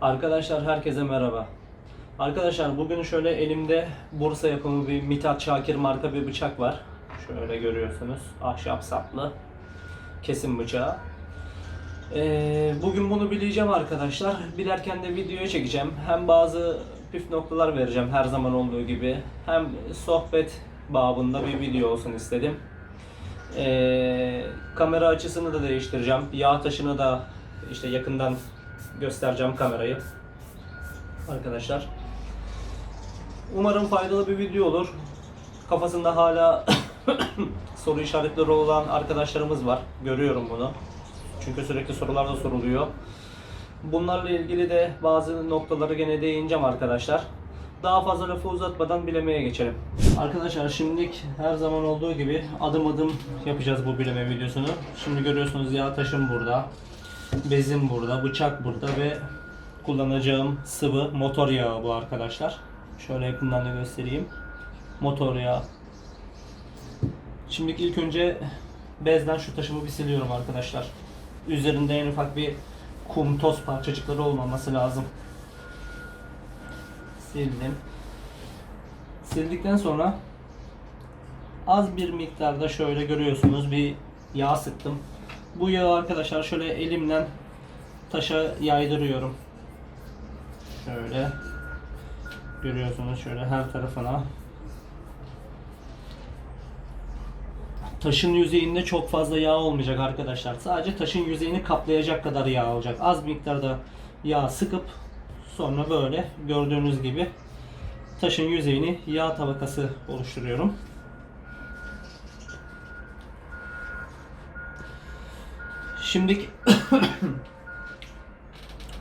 Arkadaşlar herkese merhaba. Arkadaşlar bugün şöyle elimde Bursa yapımı bir Mithat Şakir marka bir bıçak var. Şöyle görüyorsunuz. Ahşap saplı. Kesim bıçağı. Ee, bugün bunu bileceğim arkadaşlar. Bilerken de videoya çekeceğim. Hem bazı püf noktalar vereceğim her zaman olduğu gibi. Hem sohbet babında bir video olsun istedim. Ee, kamera açısını da değiştireceğim. Yağ taşını da işte yakından göstereceğim kamerayı. Arkadaşlar. Umarım faydalı bir video olur. Kafasında hala soru işaretleri olan arkadaşlarımız var. Görüyorum bunu. Çünkü sürekli sorular da soruluyor. Bunlarla ilgili de bazı noktaları gene değineceğim arkadaşlar. Daha fazla lafı uzatmadan bilemeye geçelim. Arkadaşlar şimdilik her zaman olduğu gibi adım adım yapacağız bu bileme videosunu. Şimdi görüyorsunuz yağ taşım burada. Bezim burada, bıçak burada ve kullanacağım sıvı motor yağı bu arkadaşlar. Şöyle yakından da göstereyim. Motor yağı. Şimdi ilk önce bezden şu taşımı bir siliyorum arkadaşlar. Üzerinde en ufak bir kum toz parçacıkları olmaması lazım. Sildim. Sildikten sonra az bir miktarda şöyle görüyorsunuz bir yağ sıktım. Bu yağı arkadaşlar şöyle elimle taşa yaydırıyorum. Şöyle görüyorsunuz şöyle her tarafına. Taşın yüzeyinde çok fazla yağ olmayacak arkadaşlar. Sadece taşın yüzeyini kaplayacak kadar yağ olacak. Az miktarda yağ sıkıp sonra böyle gördüğünüz gibi taşın yüzeyini yağ tabakası oluşturuyorum. Şimdi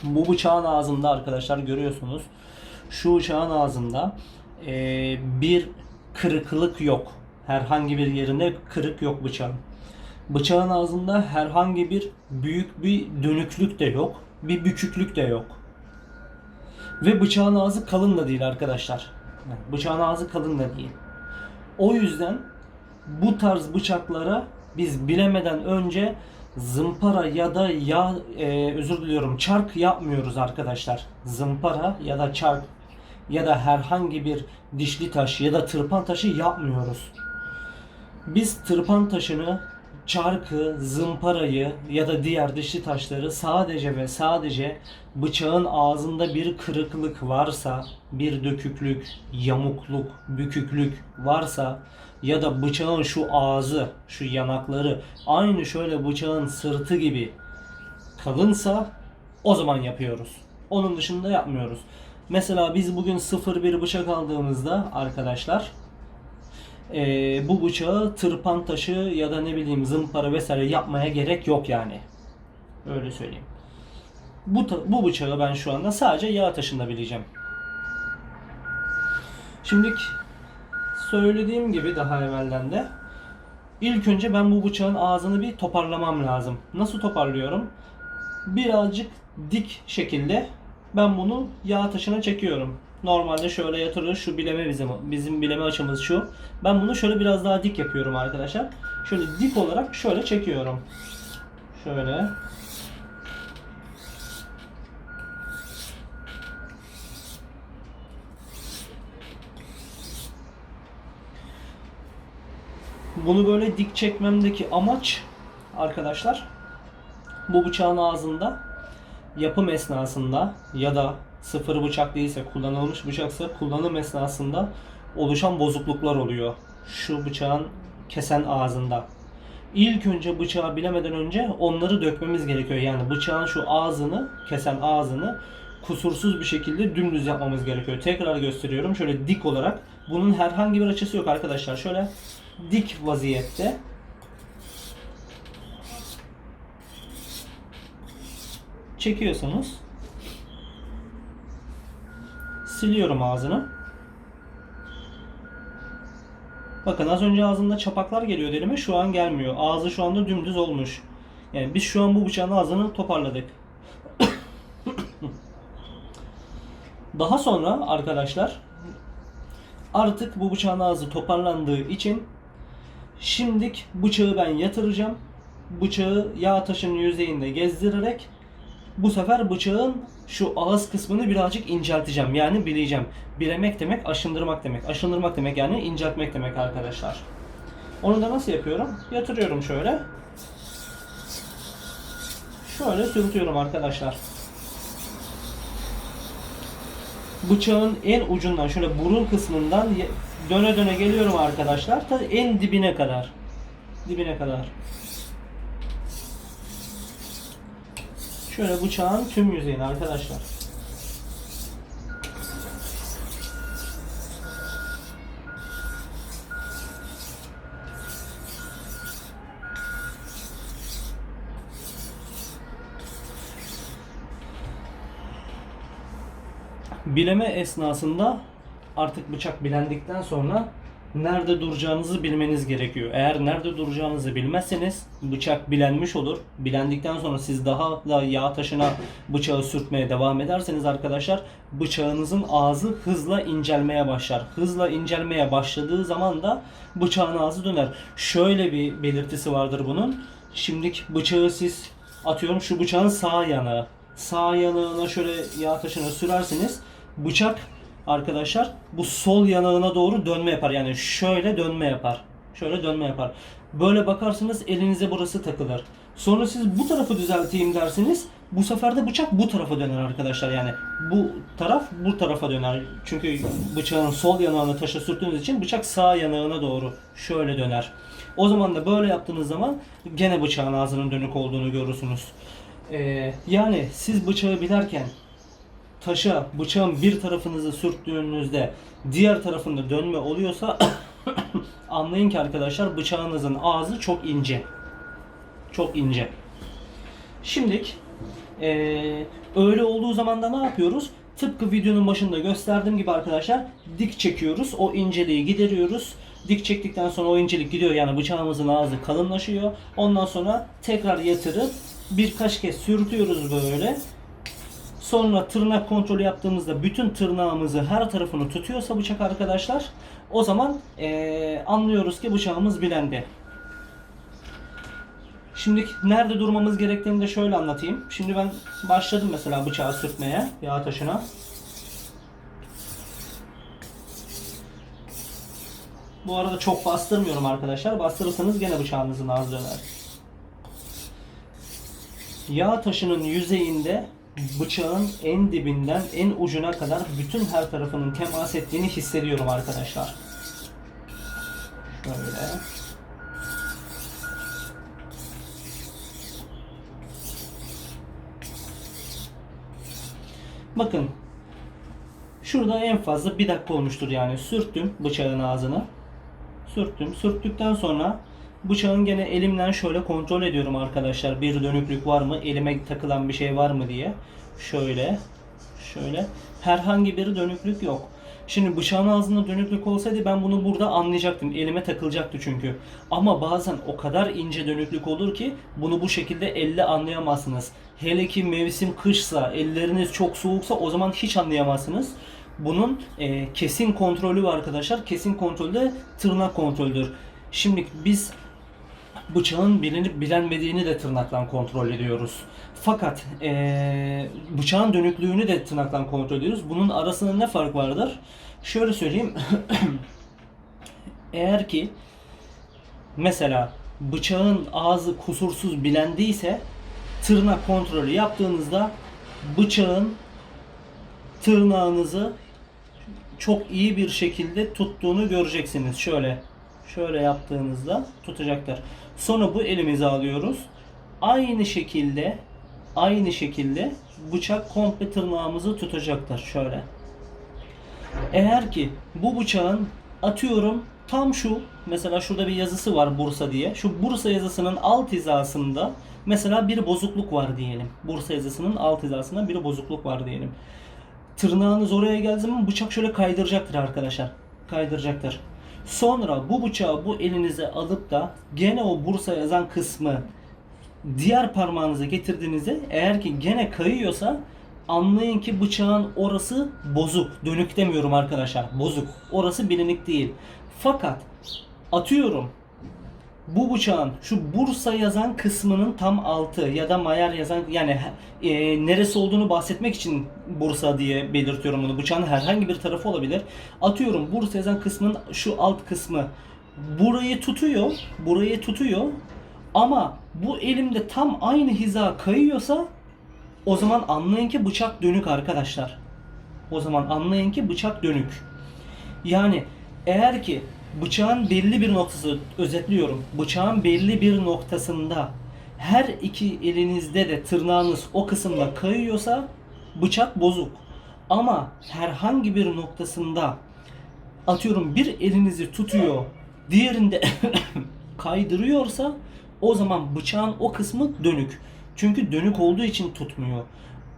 bu bıçağın ağzında arkadaşlar görüyorsunuz. Şu bıçağın ağzında eee, bir kırıklık yok. Herhangi bir yerinde kırık yok bıçağın. Bıçağın ağzında herhangi bir büyük bir dönüklük de yok. Bir büküklük de yok. Ve bıçağın ağzı kalın da değil arkadaşlar. Bıçağın ağzı kalın da değil. O yüzden bu tarz bıçaklara biz bilemeden önce zımpara ya da ya e, özür diliyorum çark yapmıyoruz arkadaşlar. Zımpara ya da çark ya da herhangi bir dişli taş ya da tırpan taşı yapmıyoruz. Biz tırpan taşını, çarkı, zımparayı ya da diğer dişli taşları sadece ve sadece bıçağın ağzında bir kırıklık varsa, bir döküklük, yamukluk, büküklük varsa ya da bıçağın şu ağzı, şu yanakları aynı şöyle bıçağın sırtı gibi kalınsa o zaman yapıyoruz. Onun dışında yapmıyoruz. Mesela biz bugün 0-1 bıçak aldığımızda arkadaşlar eee, bu bıçağı tırpan taşı ya da ne bileyim zımpara vesaire yapmaya gerek yok yani. Öyle söyleyeyim. Bu, bu bıçağı ben şu anda sadece yağ taşında bileceğim. Şimdi söylediğim gibi daha evvelden de ilk önce ben bu bıçağın ağzını bir toparlamam lazım. Nasıl toparlıyorum? Birazcık dik şekilde ben bunu yağ taşına çekiyorum. Normalde şöyle yatırır şu bileme bizim bizim bileme açımız şu. Ben bunu şöyle biraz daha dik yapıyorum arkadaşlar. Şöyle dik olarak şöyle çekiyorum. Şöyle. Bunu böyle dik çekmemdeki amaç arkadaşlar bu bıçağın ağzında yapım esnasında ya da sıfır bıçak değilse kullanılmış bıçaksa kullanım esnasında oluşan bozukluklar oluyor. Şu bıçağın kesen ağzında. İlk önce bıçağı bilemeden önce onları dökmemiz gerekiyor. Yani bıçağın şu ağzını, kesen ağzını kusursuz bir şekilde dümdüz yapmamız gerekiyor. Tekrar gösteriyorum. Şöyle dik olarak. Bunun herhangi bir açısı yok arkadaşlar. Şöyle dik vaziyette çekiyorsunuz. Siliyorum ağzını. Bakın az önce ağzında çapaklar geliyor elime şu an gelmiyor. Ağzı şu anda dümdüz olmuş. Yani biz şu an bu bıçağın ağzını toparladık. Daha sonra arkadaşlar artık bu bıçağın ağzı toparlandığı için şimdik bıçağı ben yatıracağım. Bıçağı yağ taşının yüzeyinde gezdirerek Bu sefer bıçağın şu ağız kısmını birazcık incelteceğim. Yani bileyeceğim. Bilemek demek aşındırmak demek. Aşındırmak demek yani inceltmek demek arkadaşlar. Onu da nasıl yapıyorum? Yatırıyorum şöyle. Şöyle sürtüyorum arkadaşlar. Bıçağın en ucundan şöyle burun kısmından döne döne geliyorum arkadaşlar. Ta en dibine kadar. Dibine kadar. Şöyle bıçağın tüm yüzeyini arkadaşlar. Bileme esnasında artık bıçak bilendikten sonra nerede duracağınızı bilmeniz gerekiyor. Eğer nerede duracağınızı bilmezseniz bıçak bilenmiş olur. Bilendikten sonra siz daha da yağ taşına bıçağı sürtmeye devam ederseniz arkadaşlar bıçağınızın ağzı hızla incelmeye başlar. Hızla incelmeye başladığı zaman da bıçağın ağzı döner. Şöyle bir belirtisi vardır bunun. Şimdiki bıçağı siz atıyorum şu bıçağın sağ yanağı. Sağ yanağına şöyle yağ taşını sürerseniz bıçak arkadaşlar bu sol yanağına doğru dönme yapar. Yani şöyle dönme yapar. Şöyle dönme yapar. Böyle bakarsınız elinize burası takılır. Sonra siz bu tarafı düzelteyim dersiniz. Bu sefer de bıçak bu tarafa döner arkadaşlar. Yani bu taraf bu tarafa döner. Çünkü bıçağın sol yanağını taşa sürttüğünüz için bıçak sağ yanağına doğru şöyle döner. O zaman da böyle yaptığınız zaman gene bıçağın ağzının dönük olduğunu görürsünüz. Ee, yani siz bıçağı bilerken taşa bıçağın bir tarafınızı sürttüğünüzde diğer tarafında dönme oluyorsa anlayın ki arkadaşlar bıçağınızın ağzı çok ince. Çok ince. Şimdilik eee, öyle olduğu zaman da ne yapıyoruz? Tıpkı videonun başında gösterdiğim gibi arkadaşlar dik çekiyoruz. O inceliği gideriyoruz. Dik çektikten sonra o incelik gidiyor yani bıçağımızın ağzı kalınlaşıyor. Ondan sonra tekrar yatırıp birkaç kez sürtüyoruz böyle. Sonra tırnak kontrolü yaptığımızda bütün tırnağımızı her tarafını tutuyorsa bıçak arkadaşlar o zaman eee, anlıyoruz ki bıçağımız bilendi. Şimdi nerede durmamız gerektiğini de şöyle anlatayım. Şimdi ben başladım mesela bıçağı sürtmeye yağ taşına. Bu arada çok bastırmıyorum arkadaşlar. Bastırırsanız gene bıçağınızın ağzı döner. Yağ taşının yüzeyinde bıçağın en dibinden en ucuna kadar bütün her tarafının temas ettiğini hissediyorum arkadaşlar. Şöyle. Bakın. Şurada en fazla bir dakika olmuştur yani. Sürttüm bıçağın ağzını. Sürttüm. Sürttükten sonra bıçağın gene elimden şöyle kontrol ediyorum arkadaşlar. Bir dönüklük var mı? Elime takılan bir şey var mı diye. Şöyle. Şöyle. Herhangi bir dönüklük yok. Şimdi bıçağın ağzında dönüklük olsaydı ben bunu burada anlayacaktım. Elime takılacaktı çünkü. Ama bazen o kadar ince dönüklük olur ki bunu bu şekilde elle anlayamazsınız. Hele ki mevsim kışsa, elleriniz çok soğuksa o zaman hiç anlayamazsınız. Bunun e, kesin kontrolü var arkadaşlar. Kesin kontrolde tırnak kontrolüdür. Şimdi biz bıçağın bilinip bilenmediğini de tırnakla kontrol ediyoruz. Fakat eee, bıçağın dönüklüğünü de tırnakla kontrol ediyoruz. Bunun arasında ne fark vardır? Şöyle söyleyeyim. Eğer ki mesela bıçağın ağzı kusursuz bilendiyse tırnak kontrolü yaptığınızda bıçağın tırnağınızı çok iyi bir şekilde tuttuğunu göreceksiniz. Şöyle şöyle yaptığınızda tutacaktır. Sonra bu elimize alıyoruz. Aynı şekilde aynı şekilde bıçak komple tırnağımızı tutacaktır. Şöyle. Eğer ki bu bıçağın atıyorum tam şu mesela şurada bir yazısı var Bursa diye. Şu Bursa yazısının alt hizasında mesela bir bozukluk var diyelim. Bursa yazısının alt hizasında bir bozukluk var diyelim. Tırnağınız oraya geldiği zaman bıçak şöyle kaydıracaktır arkadaşlar. Kaydıracaktır. Sonra bu bıçağı bu elinize alıp da gene o Bursa yazan kısmı diğer parmağınıza getirdiğinizde eğer ki gene kayıyorsa anlayın ki bıçağın orası bozuk. Dönük demiyorum arkadaşlar. Bozuk. Orası bilinik değil. Fakat atıyorum bu bıçağın şu Bursa yazan kısmının tam altı ya da Mayar yazan yani e, neresi olduğunu bahsetmek için Bursa diye belirtiyorum bunu. Bıçağın herhangi bir tarafı olabilir. Atıyorum Bursa yazan kısmın şu alt kısmı burayı tutuyor, burayı tutuyor ama bu elimde tam aynı hiza kayıyorsa o zaman anlayın ki bıçak dönük arkadaşlar. O zaman anlayın ki bıçak dönük. Yani eğer ki bıçağın belli bir noktası özetliyorum. Bıçağın belli bir noktasında her iki elinizde de tırnağınız o kısımda kayıyorsa bıçak bozuk. Ama herhangi bir noktasında atıyorum bir elinizi tutuyor, diğerinde kaydırıyorsa o zaman bıçağın o kısmı dönük. Çünkü dönük olduğu için tutmuyor.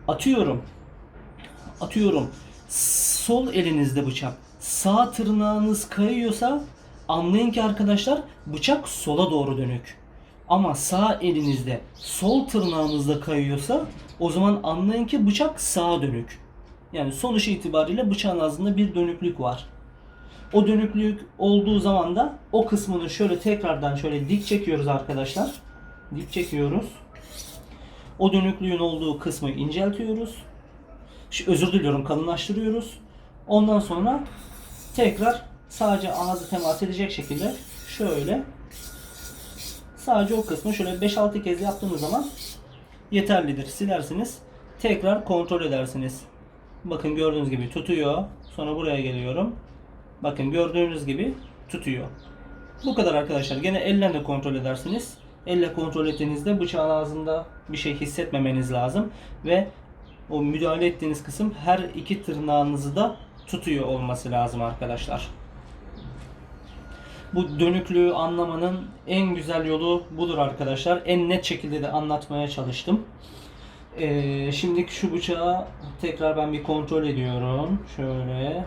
Atıyorum atıyorum sol elinizde bıçak sağ tırnağınız kayıyorsa anlayın ki arkadaşlar bıçak sola doğru dönük. Ama sağ elinizde sol tırnağınızda kayıyorsa o zaman anlayın ki bıçak sağa dönük. Yani sonuç itibariyle bıçağın ağzında bir dönüklük var. O dönüklük olduğu zaman da o kısmını şöyle tekrardan şöyle dik çekiyoruz arkadaşlar. Dik çekiyoruz. O dönüklüğün olduğu kısmı inceltiyoruz. Özür diliyorum kalınlaştırıyoruz. Ondan sonra tekrar sadece ağzı temas edecek şekilde şöyle sadece o kısmı şöyle 5-6 kez yaptığınız zaman yeterlidir. Silersiniz. Tekrar kontrol edersiniz. Bakın gördüğünüz gibi tutuyor. Sonra buraya geliyorum. Bakın gördüğünüz gibi tutuyor. Bu kadar arkadaşlar. Gene elle de kontrol edersiniz. Elle kontrol ettiğinizde bıçağın ağzında bir şey hissetmemeniz lazım. Ve o müdahale ettiğiniz kısım her iki tırnağınızı da tutuyor olması lazım arkadaşlar. Bu dönüklüğü anlamanın en güzel yolu budur arkadaşlar. En net şekilde de anlatmaya çalıştım. Ee, şimdi şu bıçağı tekrar ben bir kontrol ediyorum. Şöyle.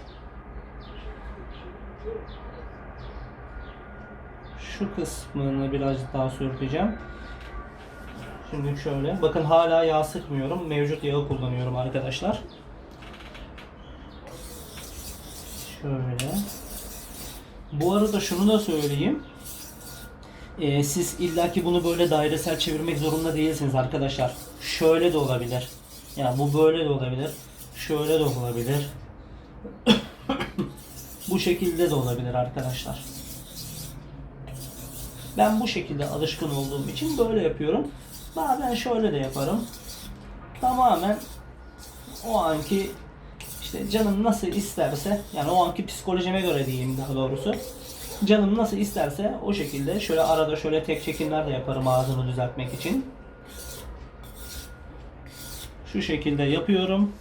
Şu kısmını biraz daha sürteceğim. Şimdi şöyle. Bakın hala yağ sıkmıyorum. Mevcut yağı kullanıyorum arkadaşlar. Şöyle. Bu arada şunu da söyleyeyim. Ee, siz illaki bunu böyle dairesel çevirmek zorunda değilsiniz arkadaşlar. Şöyle de olabilir. Yani bu böyle de olabilir. Şöyle de olabilir. bu şekilde de olabilir arkadaşlar. Ben bu şekilde alışkın olduğum için böyle yapıyorum. Bazen şöyle de yaparım. Tamamen o anki işte canım nasıl isterse yani o anki psikolojime göre diyeyim daha doğrusu. Canım nasıl isterse o şekilde şöyle arada şöyle tek çekimler de yaparım ağzını düzeltmek için. Şu şekilde yapıyorum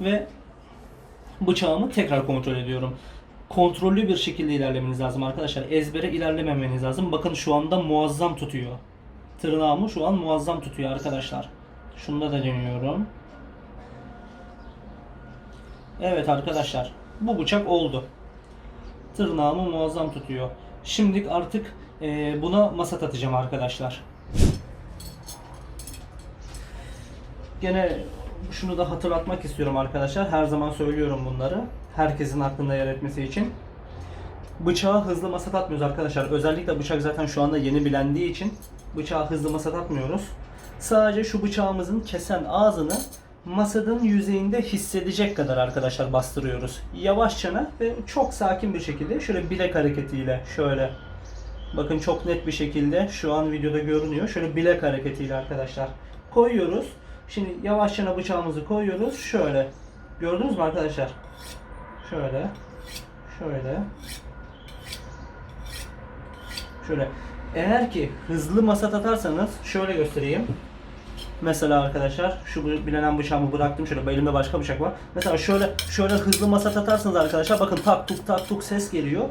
ve bıçağımı tekrar kontrol ediyorum. Kontrollü bir şekilde ilerlemeniz lazım arkadaşlar. Ezbere ilerlememeniz lazım. Bakın şu anda muazzam tutuyor. Tırnağımı şu an muazzam tutuyor arkadaşlar. Şunda da deniyorum. Evet arkadaşlar. Bu bıçak oldu. Tırnağımı muazzam tutuyor. Şimdi artık e, buna masat atacağım arkadaşlar. Gene şunu da hatırlatmak istiyorum arkadaşlar. Her zaman söylüyorum bunları. Herkesin aklında yer etmesi için. Bıçağı hızlı masat atmıyoruz arkadaşlar. Özellikle bıçak zaten şu anda yeni bilendiği için bıçağı hızlı masat atmıyoruz. Sadece şu bıçağımızın kesen ağzını masadın yüzeyinde hissedecek kadar arkadaşlar bastırıyoruz. Yavaşçana ve çok sakin bir şekilde şöyle bilek hareketiyle şöyle bakın çok net bir şekilde şu an videoda görünüyor. Şöyle bilek hareketiyle arkadaşlar koyuyoruz. Şimdi yavaşçana bıçağımızı koyuyoruz. Şöyle. Gördünüz mü arkadaşlar? Şöyle. Şöyle. Şöyle. Eğer ki hızlı masat atarsanız şöyle göstereyim. Mesela arkadaşlar şu bilenen bıçağımı bıraktım şöyle elimde başka bıçak var. Mesela şöyle şöyle hızlı masat atarsanız arkadaşlar bakın tak tuk tak tuk ses geliyor.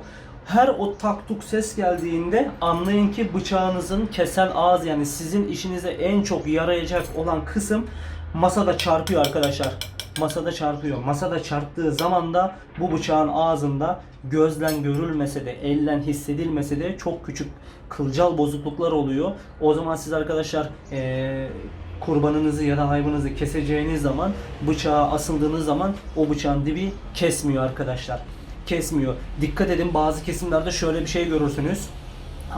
Her o tak tuk ses geldiğinde anlayın ki bıçağınızın kesen ağız yani sizin işinize en çok yarayacak olan kısım masada çarpıyor arkadaşlar. Masada çarpıyor. Masada çarptığı zaman da bu bıçağın ağzında gözlen görülmese de, ellen hissedilmese de çok küçük kılcal bozukluklar oluyor. O zaman siz arkadaşlar eee kurbanınızı ya da hayvanınızı keseceğiniz zaman bıçağa asıldığınız zaman o bıçağın dibi kesmiyor arkadaşlar. Kesmiyor. Dikkat edin bazı kesimlerde şöyle bir şey görürsünüz.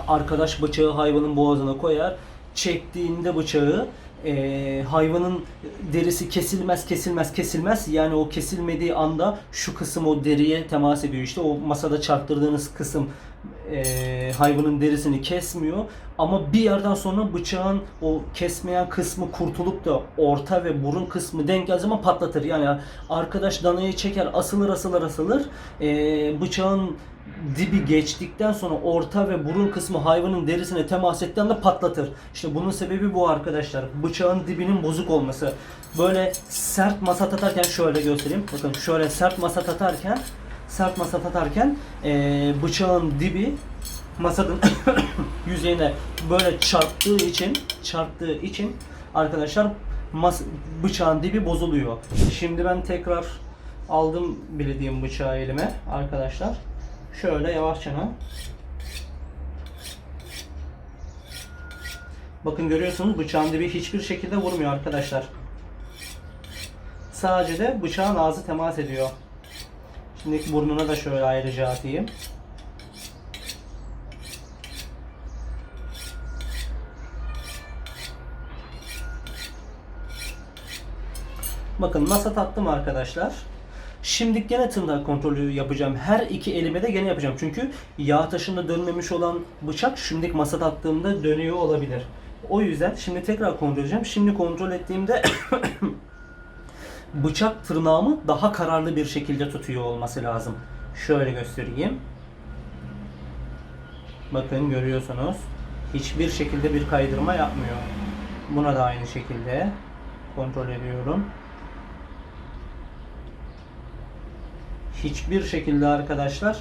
arkadaş bıçağı hayvanın boğazına koyar. Çektiğinde bıçağı e, hayvanın derisi kesilmez kesilmez kesilmez. Yani o kesilmediği anda şu kısım o deriye temas ediyor. İşte o masada çarptırdığınız kısım e, hayvanın derisini kesmiyor. Ama bir yerden sonra bıçağın o kesmeyen kısmı kurtulup da orta ve burun kısmı denk geldiği zaman patlatır. Yani arkadaş danayı çeker asılır asılır asılır. E, bıçağın dibi geçtikten sonra orta ve burun kısmı hayvanın derisine temas ettiği anda patlatır. İşte bunun sebebi bu arkadaşlar. Bıçağın dibinin bozuk olması. Böyle sert masat atarken şöyle göstereyim. Bakın şöyle sert masat atarken sert masat atarken eee, bıçağın dibi masanın yüzeyine böyle çarptığı için çarptığı için arkadaşlar mas- bıçağın dibi bozuluyor. Şimdi ben tekrar aldım bildiğim bıçağı elime arkadaşlar. Şöyle yavaşça Bakın görüyorsunuz bıçağın dibi hiçbir şekilde vurmuyor arkadaşlar. Sadece de bıçağın ağzı temas ediyor. Şimdi burnuna da şöyle ayrıca atayım. Bakın nasıl tattım arkadaşlar. Şimdi gene tırnak kontrolü yapacağım. Her iki elime de gene yapacağım. Çünkü yağ taşında dönmemiş olan bıçak şimdilik masa tattığımda dönüyor olabilir. O yüzden şimdi tekrar kontrol edeceğim. Şimdi kontrol ettiğimde bıçak tırnağımı daha kararlı bir şekilde tutuyor olması lazım. Şöyle göstereyim. Bakın görüyorsunuz. Hiçbir şekilde bir kaydırma yapmıyor. Buna da aynı şekilde kontrol ediyorum. Hiçbir şekilde arkadaşlar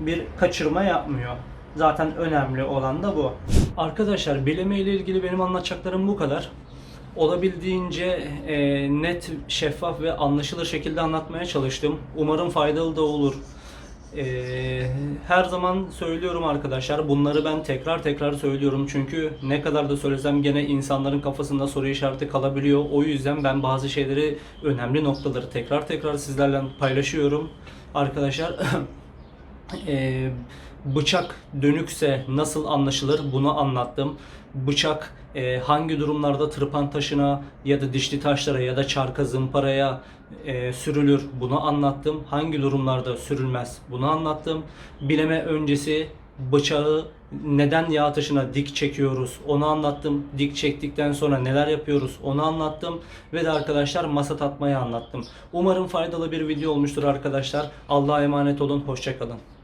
bir kaçırma yapmıyor. Zaten önemli olan da bu. Arkadaşlar bileme ile ilgili benim anlatacaklarım bu kadar. Olabildiğince e, net, şeffaf ve anlaşılır şekilde anlatmaya çalıştım. Umarım faydalı da olur. E, her zaman söylüyorum arkadaşlar. Bunları ben tekrar tekrar söylüyorum. Çünkü ne kadar da söylesem gene insanların kafasında soru işareti kalabiliyor. O yüzden ben bazı şeyleri, önemli noktaları tekrar tekrar sizlerle paylaşıyorum. Arkadaşlar e, bıçak dönükse nasıl anlaşılır bunu anlattım. Bıçak e, hangi durumlarda tırpan taşına ya da dişli taşlara ya da çarka zımparaya e, sürülür bunu anlattım. Hangi durumlarda sürülmez bunu anlattım. Bileme öncesi bıçağı neden yağ taşına dik çekiyoruz onu anlattım. Dik çektikten sonra neler yapıyoruz onu anlattım. Ve de arkadaşlar masa tatmayı anlattım. Umarım faydalı bir video olmuştur arkadaşlar. Allah'a emanet olun. Hoşçakalın.